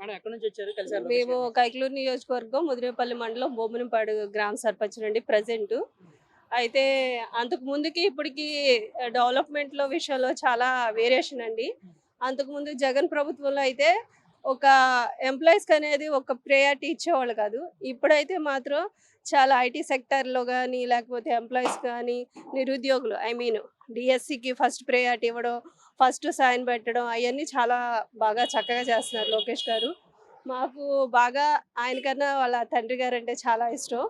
Madam ఎక్కడి నుంచి వచ్చారు? కలిసారు మేము కైకలూరు నియోజకవర్గం ముదిరేపల్లి మండలం బొమ్మనంపాడు గ్రామ సర్పంచ్ అండి ప్రజెంట్. అయితే అంతకు ముందుకి ఇప్పటికి డెవలప్మెంట్లో విషయంలో చాలా వేరియేషన్ అండి. అంతకు ముందు జగన్ ప్రభుత్వంలో అయితే ఒక ఎంప్లాయీస్కి అనేది ఒక ప్రయారిటీ ఇచ్చేవాళ్ళు కాదు. ఇప్పుడైతే మాత్రం చాలా ఐటీ సెక్టర్లో కానీ లేకపోతే ఎంప్లాయీస్ కానీ నిరుద్యోగులు ఐ మీన్ డిఎస్సికి ఫస్ట్ ప్రయారిటీ ఇవ్వడం ఫస్ట్ సైన్ పెట్టడం అవన్నీ చాలా బాగా చక్కగా చేస్తున్నారు లోకేష్ గారు. మాకు బాగా ఆయనకన్నా వాళ్ళ తండ్రి గారు అంటే చాలా ఇష్టం.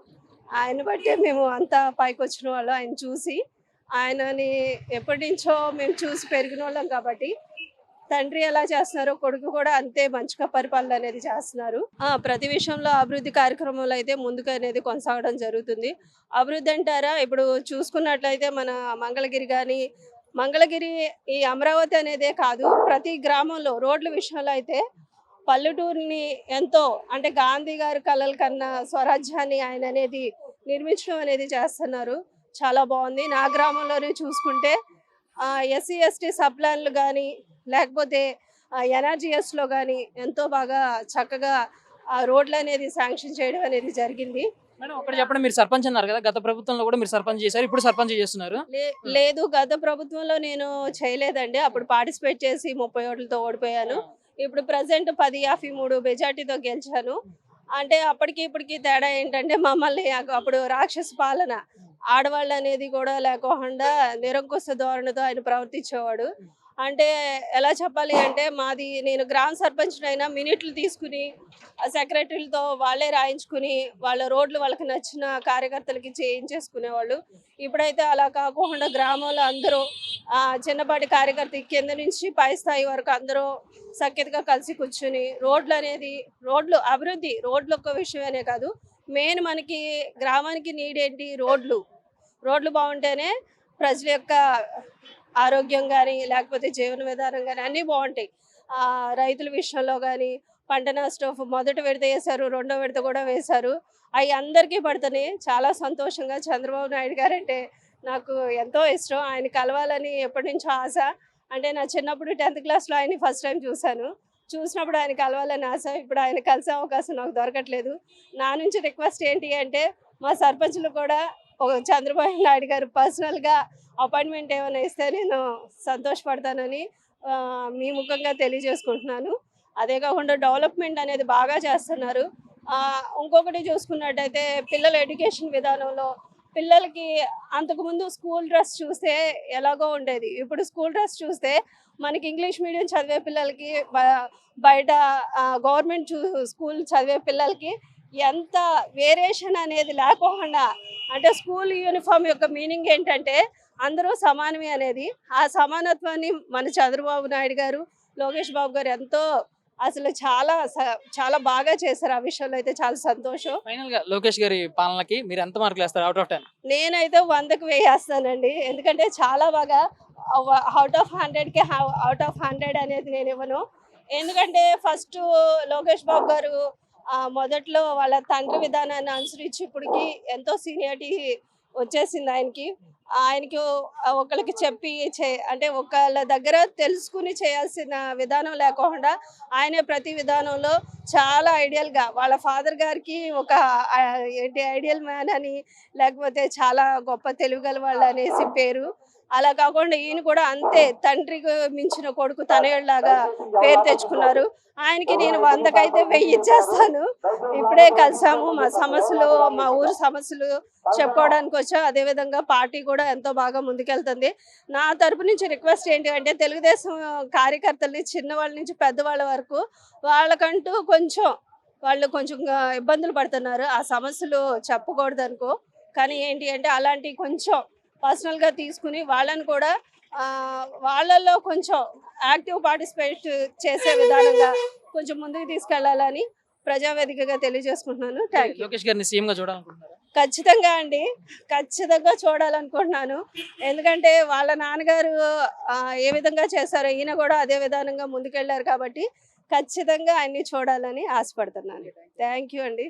ఆయన బట్టే మేము అంతా పైకి వచ్చిన వాళ్ళు ఆయన చూసి. ఆయనని ఎప్పటి నుంచో మేము చూసి పెరిగిన వాళ్ళం కాబట్టి తండ్రి ఎలా చేస్తున్నారో కొడుకు కూడా అంతే మంచిగా పరిపాలన అనేది చేస్తున్నారు. ఆ, ప్రతి విషయంలో అభివృద్ధి కార్యక్రమాలు అయితే ముందుకు అనేది కొనసాగడం జరుగుతుంది. అభివృద్ధి అంటారా? ఇప్పుడు చూసుకున్నట్లయితే మన మంగళగిరి కానీ మంగళగిరి ఈ అమరావతి అనేదే కాదు ప్రతి గ్రామంలో రోడ్ల విషయంలో అయితే పల్లెటూరిని ఎంతో అంటే గాంధీ గారి కళల కన్నా స్వరాజ్యాన్ని ఆయన అనేది నిర్మించడం అనేది చేస్తున్నారు. చాలా బాగుంది. నా గ్రామంలోనే చూసుకుంటే ఎస్సీ ఎస్టీ సప్లాన్లు కానీ లేకపోతే ఎన్ఆర్జిఎస్లో కానీ ఎంతో బాగా చక్కగా ఆ రోడ్లు అనేది శాంక్షన్ చేయడం అనేది జరిగింది. మేడం ఒకటి చెప్పండి మీరు సర్పంచ్ అన్నారు కదా గత ప్రభుత్వంలో కూడా మీరు సర్పంచ్ చేశారు ఇప్పుడు సర్పంచ్ చేస్తున్నారు. లేదు గత ప్రభుత్వంలో నేను చేయలేదండి అప్పుడు పార్టిసిపేట్ చేసి ముప్పై ఓట్లతో ఓడిపోయాను. ఇప్పుడు ప్రజెంట్ పది యాభై మూడు మెజార్టీతో గెలిచాను. అంటే అప్పటికి ఇప్పటికి తేడా ఏంటంటే మమ్మల్ని అప్పుడు రాక్షస పాలన ఆడవాళ్ళు అనేది కూడా లేకుండా నిరంకుశ ధోరణితో ఆయన ప్రవర్తించేవాడు. అంటే ఎలా చెప్పాలి అంటే మాది నేను గ్రామ సర్పంచ్నైనా అయినా మినిట్లు తీసుకుని సెక్రటరీలతో వాళ్ళే రాయించుకుని వాళ్ళ రోడ్లు వాళ్ళకి నచ్చిన కార్యకర్తలకి చేయించేసుకునేవాళ్ళు. ఇప్పుడైతే అలా కాకుండా గ్రామంలో అందరూ చిన్నపాటి కార్యకర్త కింద నుంచి పై స్థాయి వరకు అందరూ సఖ్యతగా కలిసి కూర్చుని రోడ్లు అనేది రోడ్లు అభివృద్ధి రోడ్లు ఒక్క విషయమనే కాదు మెయిన్ మనకి గ్రామానికి నీడేంటి? రోడ్లు. రోడ్లు బాగుంటేనే ప్రజల యొక్క ఆరోగ్యం కానీ లేకపోతే జీవన విధానం కానీ అన్నీ బాగుంటాయి. ఆ, రైతుల విషయంలో కానీ పంట నష్టం మొదట విడత వేశారు రెండో విడత కూడా వేశారు. అవి అందరికీ పడుతున్నాయి చాలా సంతోషంగా చంద్రబాబు నాయుడు గారు అంటే నాకు ఎంతో ఇష్టం. ఆయన కలవాలని ఎప్పటి నుంచో ఆశ. అంటే నా చిన్నప్పుడు టెన్త్ క్లాస్లో ఆయన ఫస్ట్ టైం చూశాను. చూసినప్పుడు ఆయన కలవాలని ఆశ ఇప్పుడు ఆయన కలిసే అవకాశం నాకు దొరకట్లేదు. నా నుంచి రిక్వెస్ట్ ఏంటి అంటే మా సర్పంచ్లు కూడా ఒక చంద్రబాబు నాయుడు గారు పర్సనల్గా అపాయింట్మెంట్ ఏమైనా ఇస్తే నేను సంతోషపడతానని మీ ముఖంగా తెలియజేసుకుంటున్నాను. అదే కాకుండా డెవలప్మెంట్ అనేది బాగా చేస్తున్నారు. ఇంకొకటి చూసుకున్నట్టయితే పిల్లల ఎడ్యుకేషన్ విధానంలో పిల్లలకి అంతకుముందు స్కూల్ డ్రెస్ చూస్తే ఎలాగో ఉండేది. ఇప్పుడు స్కూల్ డ్రెస్ చూస్తే మనకి ఇంగ్లీష్ మీడియం చదివే పిల్లలకి బయట గవర్నమెంట్ చూ స్కూల్ చదివే పిల్లలకి ఎంత వేరియేషన్ అనేది లేకోకుండా అంటే స్కూల్ యూనిఫామ్ యొక్క మీనింగ్ ఏంటంటే అందరూ సమానమే అనేది. ఆ సమానత్వాన్ని మన చంద్రబాబు నాయుడు గారు లోకేష్ బాబు గారు ఎంతో అసలు చాలా చాలా బాగా చేశారు ఆ విషయంలో అయితే చాలా సంతోషం. ఫైనల్గా లోకేష్ గారి పాలనకి మీరు ఎంత మార్కులు వేస్తారు అవుట్ ఆఫ్ టెన్ నేనైతే వందకు వేయేస్తానండి. ఎందుకంటే చాలా బాగా అవుట్ ఆఫ్ హండ్రెడ్కి అవుట్ ఆఫ్ హండ్రెడ్ అనేది నేను ఇవ్వను. ఎందుకంటే ఫస్ట్ లోకేష్ బాబు గారు మొదట్లో వాళ్ళ తండ్రి విధానాన్ని అనుసరించి ఇప్పటికి ఎంతో సీనియారిటీ వచ్చేసింది ఆయనకి. ఆయనకి ఒకరికి చెప్పి చే అంటే ఒకళ్ళ దగ్గర తెలుసుకుని చేయాల్సిన విధానం లేకుండా ఆయనే ప్రతి విధానంలో చాలా ఐడియల్గా వాళ్ళ ఫాదర్ గారికి ఒక ఏంటి ఐడియల్ మ్యాన్ అని లేకపోతే చాలా గొప్ప తెలివిగల వాళ్ళు అనేసి పేరు అలా కాకుండా ఈయన కూడా అంతే తండ్రికి మించిన కొడుకు తనయుడిలాగా పేరు తెచ్చుకున్నారు. ఆయనకి నేను వందకైతే వెయ్యి ఇచ్చేస్తాను. ఇప్పుడే కలిసాము. మా సమస్యలు మా ఊరు సమస్యలు చెప్పుకోవడానికి వచ్చా. అదేవిధంగా పార్టీ కూడా ఎంతో బాగా ముందుకెళ్తుంది. నా తరపు నుంచి రిక్వెస్ట్ ఏంటి అంటే తెలుగుదేశం కార్యకర్తల్ని చిన్నవాళ్ళ నుంచి పెద్దవాళ్ళ వరకు వాళ్ళకంటూ కొంచెం వాళ్ళు కొంచెం ఇబ్బందులు పడుతున్నారు. ఆ సమస్యలు చెప్పకూడదు అనుకో కానీ ఏంటి అంటే అలాంటి కొంచెం పర్సనల్గా తీసుకుని వాళ్ళని కూడా వాళ్ళల్లో కొంచెం యాక్టివ్ పార్టిసిపేట్ చేసే విధానంగా కొంచెం ముందుకు తీసుకెళ్ళాలని ప్రజావేదికగా తెలియజేసుకుంటున్నాను. లోకేష్ గారిని సీఎం గా చూడాలనుకుంటున్నారా? ఖచ్చితంగా అండి. ఖచ్చితంగా చూడాలనుకుంటున్నాను. ఎందుకంటే వాళ్ళ నాన్నగారు ఏ విధంగా చేశారో ఈయన కూడా అదే విధానంగా ముందుకెళ్ళారు కాబట్టి ఖచ్చితంగా ఆయన్ని చూడాలని ఆశపడుతున్నాను. థ్యాంక్ యూ అండి.